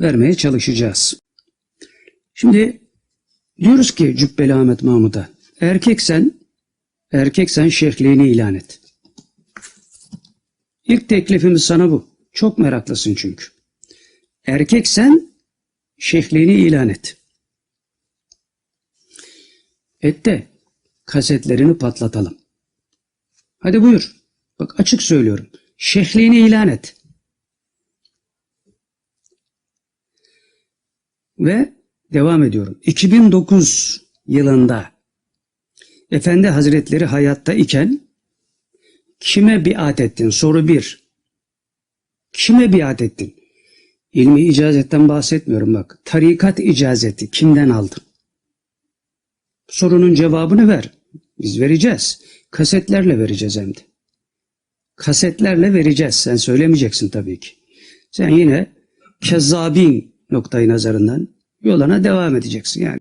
vermeye çalışacağız. Şimdi diyoruz ki Cübbeli Ahmet Mahmud'a erkeksen erkeksen şeyhliğini ilan et. İlk teklifimiz sana bu. Çok meraklısın çünkü. Erkeksen şeyhliğini ilan et. Et de kasetlerini patlatalım. Hadi buyur. Bak açık söylüyorum. Şeyhliğini ilan et. Ve devam ediyorum. 2009 yılında Efendi Hazretleri hayatta iken kime biat ettin? Soru bir. Kime biat ettin? İlmi icazetten bahsetmiyorum bak. Tarikat icazeti kimden aldın? Sorunun cevabını ver. Biz vereceğiz. Kasetlerle vereceğiz hem de. Kasetlerle vereceğiz. Sen söylemeyeceksin tabii ki. Sen yine kezzabin noktayı nazarından yoluna devam edeceksin. Yani